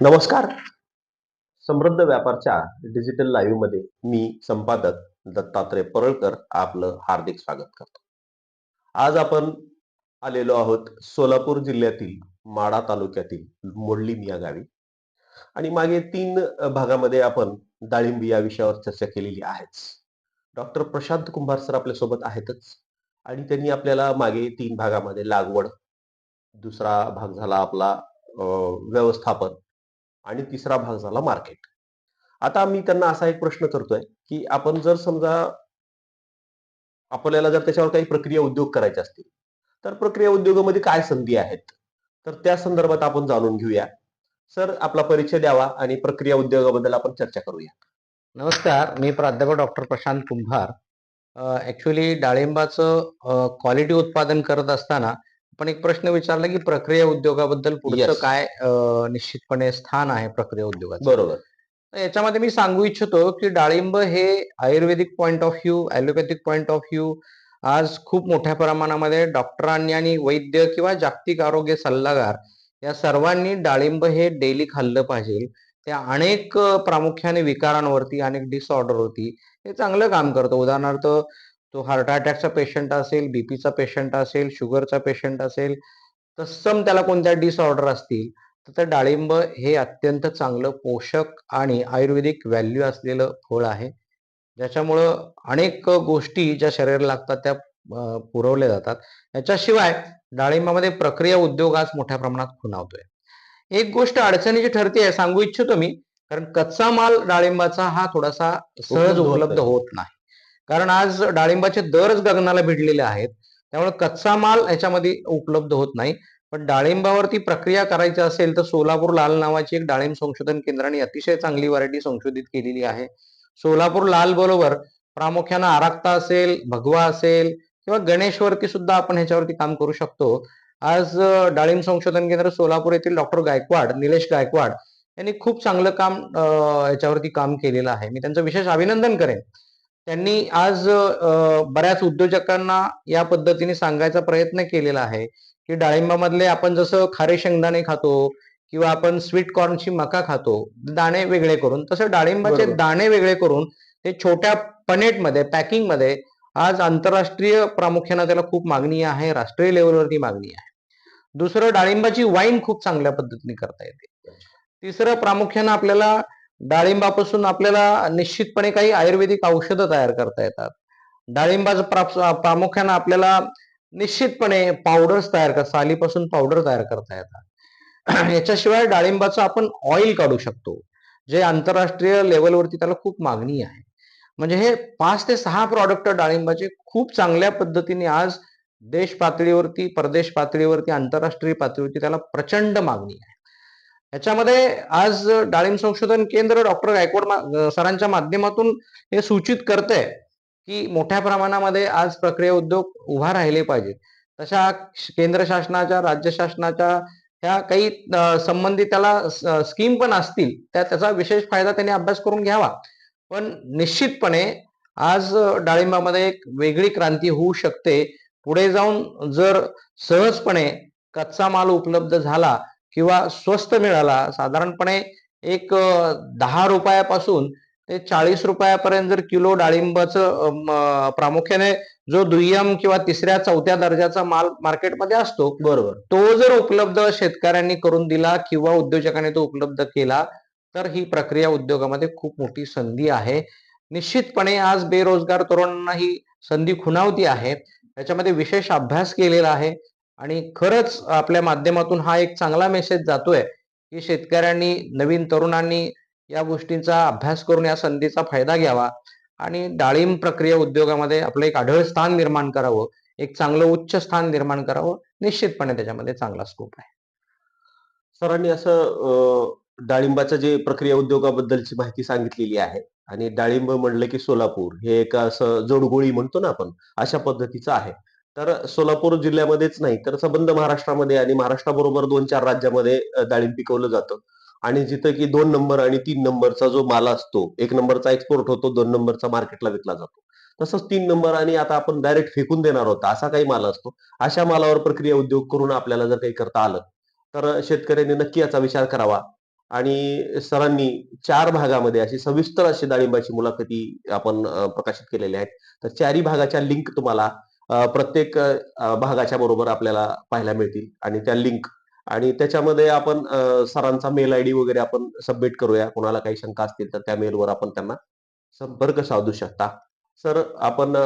नमस्कार. समृद्ध व्यापारच्या डिजिटल लाईव्हमध्ये मी संपादक दत्तात्रय परळकर आपलं हार्दिक स्वागत करतो. आज आपण आलेलो आहोत सोलापूर जिल्ह्यातील माडा तालुक्यातील मोडलीम या गावी. आणि मागे तीन भागामध्ये आपण डाळिंब या विषयावर चर्चा केलेली आहेच. डॉक्टर प्रशांत कुंभार सर आपल्यासोबत आहेतच. आणि त्यांनी आपल्याला मागे तीन भागामध्ये लागवड दुसरा भाग झाला आपला व्यवस्थापन आणि तिसरा भाग झाला मार्केट आता मी त्यांना असा एक प्रश्न करतोय की आपण जर समजा आपल्याला जर त्याच्यावर काही प्रक्रिया उद्योग करायचे असतील तर प्रक्रिया उद्योगामध्ये काय संधी आहेत? तर त्या संदर्भात आपण जाणून घेऊया. सर आपला परिचय द्यावा आणि प्रक्रिया उद्योगाबद्दल आपण चर्चा करूया. नमस्कार मी प्राध्यापक डॉक्टर प्रशांत कुंभार. ॲक्च्युली डाळिंबाचं क्वालिटी उत्पादन करत असताना आपण एक प्रश्न विचारला की प्रक्रिया उद्योगाबद्दल पुढचं Yes. काय निश्चितपणे स्थान आहे प्रक्रिया उद्योगाचं? बरोबर. याच्यामध्ये मी सांगू इच्छितो की डाळिंब हे ayurvedic point of view allopathic point of view आज खूप मोठ्या प्रमाणामध्ये डॉक्टरांनी आणि वैद्य किंवा जागतिक आरोग्य सल्लागार या सर्वांनी डाळिंब हे डेली खाल्लं पाहिजे. त्या अनेक प्रामुख्याने विकारांवरती अनेक डिसऑर्डरवरती हे चांगलं काम करतं. उदाहरणार्थ तो हार्ट अटॅकचा पेशंट असेल बीपीचा पेशंट असेल शुगरचा पेशंट असेल तत्सम त्याला कोणत्या डिसऑर्डर असतील तर ते डाळिंब हे अत्यंत चांगलं पोषक आणि आयुर्वेदिक व्हॅल्यू असलेलं फळ आहे. ज्याच्यामुळं अनेक गोष्टी ज्या शरीराला लागतात त्या पुरवल्या जातात. याच्याशिवाय डाळिंबामध्ये प्रक्रिया उद्योग आज मोठ्या प्रमाणात खुणावतोय. एक गोष्ट अडचणीची ठरते आहे सांगू इच्छितो मी कारण कच्चा माल डाळिंबाचा हा थोडासा सहज उपलब्ध होत नाही. कारण आज डाळिंबाचे दरच गगनाला भिडलेले आहेत. त्यामुळे कच्चा माल याच्यामध्ये उपलब्ध होत नाही. पण डाळिंबावरती प्रक्रिया करायची असेल तर सोलापूर लाल नावाची एक डाळिंब संशोधन केंद्राने अतिशय चांगली व्हरायटी संशोधित केलेली आहे. सोलापूर लाल बरोबर प्रामुख्यानं आराक्ता असेल भगवा असेल किंवा गणेशवरती सुद्धा आपण ह्याच्यावरती काम करू शकतो. आज डाळिंब संशोधन केंद्र सोलापूर येथील डॉक्टर गायकवाड निलेश गायकवाड यांनी खूप चांगलं काम याच्यावरती काम केलेलं आहे. मी त्यांचं विशेष अभिनंदन करेन. त्यांनी आज बऱ्याच उद्योजकांना या पद्धतीने सांगायचा प्रयत्न केलेला आहे की डाळिंबामधले आपण जसं खारे शेंगदाणे खातो किंवा आपण स्वीट कॉर्नची मका खातो दाणे वेगळे करून तसं डाळिंबाचे. दाणे वेगळे करून ते छोट्या पनेटमध्ये पॅकिंगमध्ये आज आंतरराष्ट्रीय प्रामुख्यानं त्याला खूप मागणी आहे राष्ट्रीय लेवलवरती मागणी आहे दुसरं डाळिंबाची वाईन खूप चांगल्या पद्धतीने करता येते तिसरं प्रामुख्यानं आपल्याला डाळिंबापासून आपल्याला निश्चितपणे काही आयुर्वेदिक औषधं तयार करता येतात. डाळिंबाचं प्रामुख्यानं आपल्याला निश्चितपणे पावडर्स तयार कर सालीपासून पावडर तयार करता येतात. याच्याशिवाय डाळिंबाचं आपण ऑइल काढू शकतो जे आंतरराष्ट्रीय लेवलवरती त्याला खूप मागणी आहे. म्हणजे हे पाच ते सहा प्रॉडक्ट डाळिंबाचे खूप चांगल्या पद्धतीने आज देश पातळीवरती परदेश पातळीवरती आंतरराष्ट्रीय पातळीवरती त्याला प्रचंड मागणी आहे. याच्यामध्ये आज डाळिंब संशोधन केंद्र डॉक्टर गायकवाड मा- सरांच्या माध्यमातून हे सूचित करतंय की मोठ्या प्रमाणामध्ये आज प्रक्रिया उद्योग उभा राहिले पाहिजे तशा केंद्र शासनाच्या राज्य शासनाच्या ह्या काही संबंधित त्याला स्कीम पण असतील त्या त्याचा विशेष फायदा त्यांनी अभ्यास करून घ्यावा. पण निश्चितपणे आज डाळिंबामध्ये एक वेगळी क्रांती होऊ शकते. पुढे जाऊन जर सहजपणे कच्चा माल उपलब्ध झाला किंवा स्वस्त मिळाला साधारणपणे एक दहा रुपयापासून ते चाळीस रुपयापर्यंत जर किलो डाळिंबाचं प्रामुख्याने जो दुय्यम किंवा तिसऱ्या चौथ्या दर्जाचा माल मार्केटमध्ये असतो बरोबर. तो जर उपलब्ध शेतकऱ्यांनी करून दिला किंवा उद्योजकांनी तो उपलब्ध केला तर ही प्रक्रिया उद्योगामध्ये खूप मोठी संधी आहे. निश्चितपणे आज बेरोजगार तरुणांना ही संधी खुणावती आहे. त्याच्यामध्ये विशेष अभ्यास केलेला आहे. आणि खरंच आपल्या माध्यमातून हा एक चांगला मेसेज जातोय की शेतकऱ्यांनी नवीन तरुणांनी या गोष्टींचा अभ्यास करून या संधीचा फायदा घ्यावा आणि डाळिंब प्रक्रिया उद्योगामध्ये आपलं एक आढळ स्थान निर्माण करावं एक चांगलं उच्च स्थान निर्माण करावं निश्चितपणे त्याच्यामध्ये चांगला स्कोप आहे. सरांनी असं डाळिंबाचं जे प्रक्रिया उद्योगाबद्दलची माहिती सांगितलेली आहे आणि डाळिंब म्हणलं की सोलापूर हे एक असं जोडगोळी म्हणतो ना आपण अशा पद्धतीचं आहे. तर सोलापूर जिल्ह्यामध्येच नाही तर संबंध महाराष्ट्रामध्ये आणि महाराष्ट्राबरोबर दोन चार राज्यामध्ये डाळिंब पिकवलं जातं. आणि जिथं की दोन नंबर आणि तीन नंबरचा जो माल असतो एक नंबरचा एक्सपोर्ट होतो दोन नंबरचा मार्केटला विकला जातो. तसंच तीन नंबर आणि आता आपण डायरेक्ट फेकून देणार होता असा काही माल असतो. अशा मालावर प्रक्रिया उद्योग करून आपल्याला जर काही करता आलं तर शेतकऱ्यांनी नक्की याचा विचार करावा. आणि सरांनी चार भागामध्ये अशी सविस्तर अशी डाळिंबाची मुलाखती आपण प्रकाशित केलेल्या आहेत. तर चारही भागाच्या लिंक तुम्हाला प्रत्येक भागाच्या बरोबर आपल्याला पाहायला मिळतील. आणि त्या लिंक आणि त्याच्यामध्ये आपण सरांचा मेल आय डी वगैरे आपण सबमिट करूया. कोणाला काही शंका असतील तर त्या मेलवर आपण त्यांना संपर्क साधू शकता. सर आपण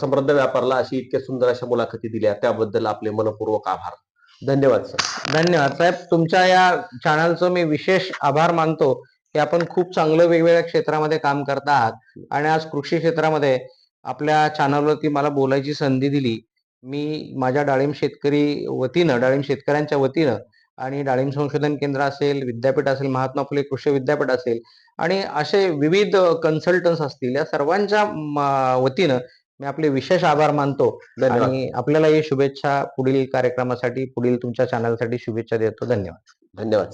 समृद्ध व्यापारला अशी इतक्या सुंदर अशा मुलाखती दिल्या. त्याबद्दल आपले मनपूर्वक आभार. धन्यवाद सर. धन्यवाद साहेब. तुमच्या या चॅनलचं मी विशेष आभार मानतो की आपण खूप चांगलं वेगवेगळ्या क्षेत्रामध्ये काम करत आहात. आणि आज कृषी क्षेत्रामध्ये आपल्या चॅनलवरती मला बोलायची संधी दिली. मी माझ्या डाळिंब शेतकरी वतीनं डाळिंब शेतकऱ्यांच्या वतीनं आणि डाळिंब संशोधन केंद्र असेल विद्यापीठ असेल महात्मा फुले कृषी विद्यापीठ असेल आणि असे विविध कन्सल्टन्स असतील या सर्वांच्या वतीनं मी आपले विशेष आभार मानतो. आणि आपल्याला ही शुभेच्छा पुढील कार्यक्रमासाठी पुढील तुमच्या चॅनलसाठी शुभेच्छा देतो. धन्यवाद. धन्यवाद.